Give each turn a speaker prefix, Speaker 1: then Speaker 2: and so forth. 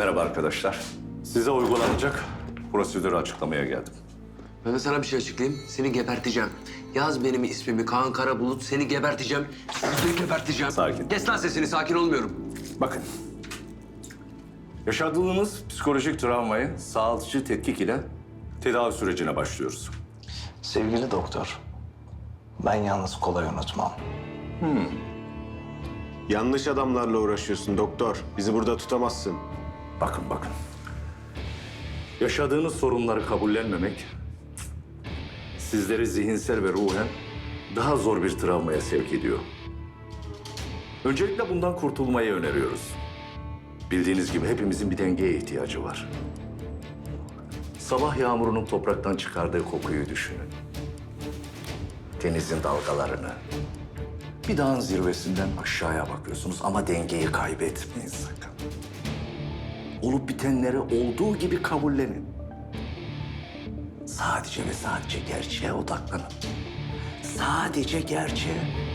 Speaker 1: Merhaba arkadaşlar. Size uygulanacak prosedürü açıklamaya geldim.
Speaker 2: Ben de sana bir şey açıklayayım. Seni geberteceğim. Yaz benim ismimi Kaan Karabulut. Seni geberteceğim. Seni geberteceğim.
Speaker 1: Sakin.
Speaker 2: Kes lan sesini. Sakin olmuyorum.
Speaker 1: Bakın. Yaşadığınız psikolojik travmayı sağlıkçı tetkik ile tedavi sürecine başlıyoruz.
Speaker 3: Sevgili doktor, ben yalnız kolay unutmam.
Speaker 4: Yanlış adamlarla uğraşıyorsun doktor. Bizi burada tutamazsın.
Speaker 1: Bakın bakın. Yaşadığınız sorunları kabullenmemek sizleri zihinsel ve ruhen daha zor bir travmaya sevk ediyor. Öncelikle bundan kurtulmayı öneriyoruz. Bildiğiniz gibi hepimizin bir dengeye ihtiyacı var. Sabah yağmurunun topraktan çıkardığı kokuyu düşünün. Denizin dalgalarını. Bir dağın zirvesinden aşağıya bakıyorsunuz ama dengeyi kaybetmeyin sakın. Olup bitenleri olduğu gibi kabullenin. Sadece ve sadece gerçeğe odaklanın. Sadece gerçeğe.